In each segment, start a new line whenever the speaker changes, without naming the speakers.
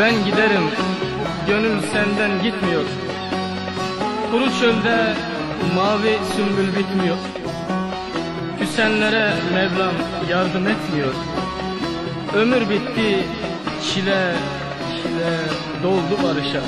Ben giderim, gönül senden gitmiyor. Kuru çölde mavi sümbül bitmiyor. Küsenlere Mevlam yardım etmiyor. Ömür bitti, çile, çile doldu barışa.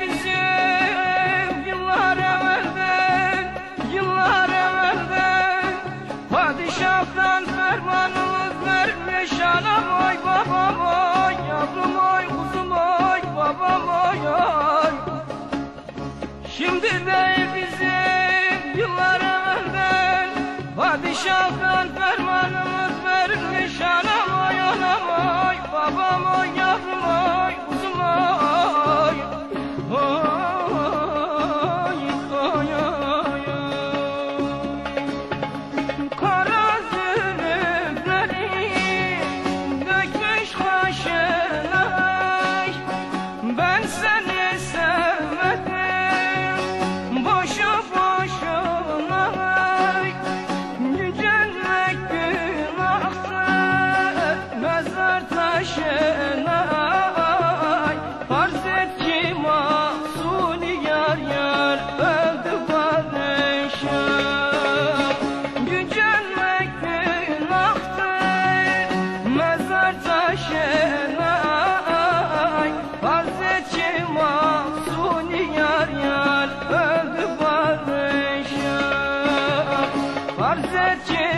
Bizim yıllar evvelden, yıllar evvelden. Padişahtan fermanımız vermiş anam oy babam oy Yavrum oy kuzum oy babam oy oy. Şimdi değil bizim yıllar evvelden Padişahtan fermanımız vermiş anam oy anam oy Babam oy Gamzeciğim